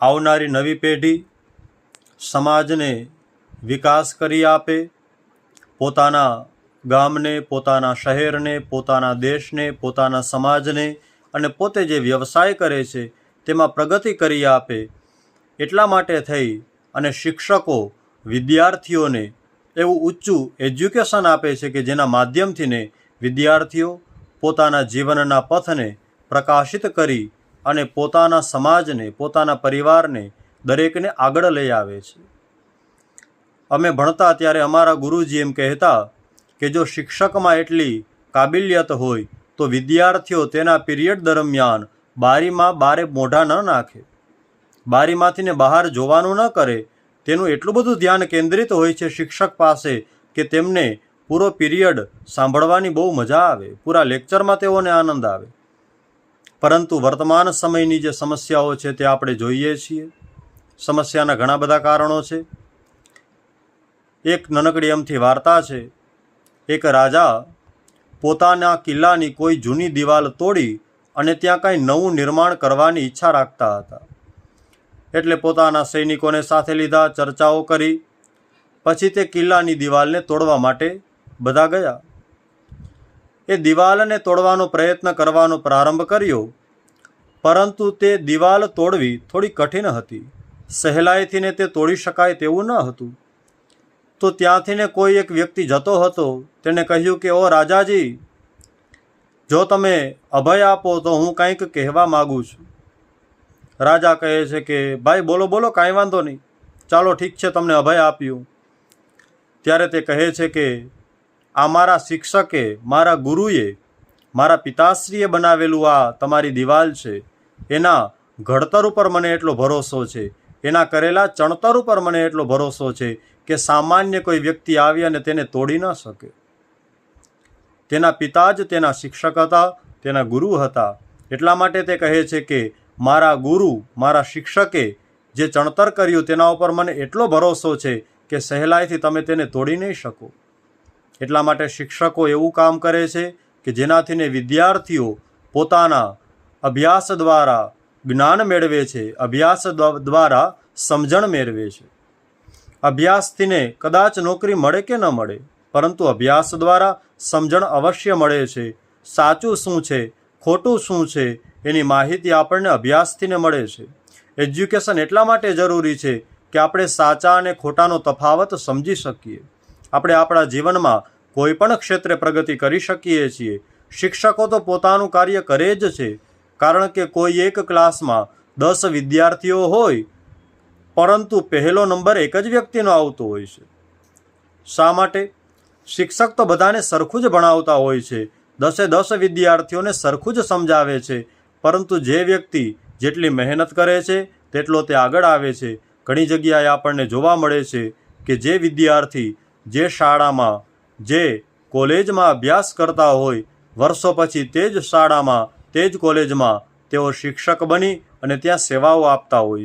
આવનારી નવી પેઢી સમાજને વિકાસ કરી આપે, પોતાના ગામને, પોતાના શહેરને, પોતાના દેશને, પોતાના સમાજને અને પોતે જે વ્યવસાય કરે છે તેમાં પ્રગતિ કરી આપે. એટલા માટે થઈ અને શિક્ષકો વિદ્યાર્થીઓને એવું ઊંચું એજ્યુકેશન આપે છે કે જેના માધ્યમથીને વિદ્યાર્થીઓ પોતાના જીવનના પથને પ્રકાશિત કરી અને પોતાના સમાજને, પોતાના પરિવારને દરેકને આગળ લઈ આવે છે. અમે ભણતા ત્યારે અમારા ગુરુજી એમ કહેતા કે જો શિક્ષકમાં એટલી કાબિલિયત હોય તો વિદ્યાર્થીઓ તેના પીરિયડ દરમિયાન બારીમાં બારે મોઢા ન નાખે. બારીમાંથીને બહાર જોવાનું ન કરે. તેનું એટલું બધું ધ્યાન કેન્દ્રિત હોય છે શિક્ષક પાસે કે તેમને પૂરો પીરિયડ સાંભળવાની બહુ મજા આવે. પૂરા લેક્ચરમાં તેઓને આનંદ આવે. પરંતુ વર્તમાન સમયની જે સમસ્યાઓ છે તે આપણે જોઈએ છીએ. સમસ્યાના ઘણા બધા કારણો છે. એક નાનકડી એમથી વાર્તા છે. એક રાજા પોતાના કિલ્લાની કોઈ જૂની દિવાલ તોડી અને ત્યાં કાંઈ નવું નિર્માણ કરવાની ઈચ્છા રાખતા હતા. એટલે પોતાના સૈનિકોને સાથે લીધા, ચર્ચાઓ કરી. પછી તે કિલ્લાની દિવાલને તોડવા માટે બધા ગયા. એ દિવાલને તોડવાનો પ્રયત્ન કરવાનો પ્રારંભ કર્યો. પરંતુ તે દિવાલ તોડવી થોડી કઠિન હતી. સહેલાઈથી ને તે તોડી શકાય તેવું ન હતું. તો ત્યાંથી ને કોઈ એક વ્યક્તિ જતો હતો તેણે કહ્યું કે, ઓ રાજાજી, જો તમે અભય આપો તો હું કંઈક કહેવા માગું છું. રાજા કહે છે કે, ભાઈ, બોલો બોલો, કાંઈ વાંધો નહીં. ચાલો, ઠીક છે, તમને અભય આપ્યું. ત્યારે તે કહે છે કે આ મારા શિક્ષકે, મારા ગુરુએ મારા પિતાશ્રીએ બનાવેલું આ તમારી દિવાલ છે. એના ઘડતર ઉપર મને એટલો ભરોસો છે. એના કરેલા ચણતર ઉપર મને એટલો ભરોસો છે કે સામાન્ય કોઈ વ્યક્તિ આવી અને તેને તોડી ન શકે. તેના પિતા જ તેના શિક્ષક હતા, તેના ગુરુ હતા. એટલા માટે તે કહે છે કે, મારા ગુરુ, મારા શિક્ષકે જે ચણતર કર્યું તેના ઉપર મને એટલો ભરોસો છે કે સહેલાઈથી તમે તેને તોડી નહીં શકો. એટલા માટે શિક્ષકો એવું કામ કરે છે કે જેનાથીને વિદ્યાર્થીઓ પોતાના અભ્યાસ દ્વારા જ્ઞાન મેળવે છે, અભ્યાસ દ્વારા સમજણ મેળવે છે. અભ્યાસથીને કદાચ નોકરી મળે કે ન મળે, પરંતુ અભ્યાસ દ્વારા સમજણ અવશ્ય મળે છે, સાચું શું છે, ખોટું શું છે, એની માહિતી આપણને અભ્યાસથીને મળે છે. એજ્યુકેશન એટલા માટે જરૂરી છે કે આપણે સાચા અને ખોટાનો તફાવત સમજી શકીએ. આપણે આપણા જીવનમાં કોઈ પણ ક્ષેત્રે પ્રગતિ કરી શકીએ છીએ. શિક્ષકો તો પોતાનું કાર્ય કરે જ છે. કારણ કે કોઈ એક ક્લાસમાં દસ વિદ્યાર્થીઓ હોય, પરંતુ પહેલો નંબર એક જ વ્યક્તિનો આવતો હોય છે. શા માટે? શિક્ષક તો બધાને સરખું જ ભણાવતા હોય છે. દસે દસ વિદ્યાર્થીઓને સરખું જ સમજાવે છે. પરંતુ જે વ્યક્તિ જેટલી મહેનત કરે છે, તેટલો તે આગળ આવે છે. ઘણી જગ્યાએ આપણને જોવા મળે છે કે જે વિદ્યાર્થી જે શાળામાં, જે કોલેજમાં અભ્યાસ કરતા હોય, વર્ષો પછી તે જ શાળામાં, તે જ કોલેજમાં તેઓ શિક્ષક બની અને ત્યાં સેવાઓ આપતા હોય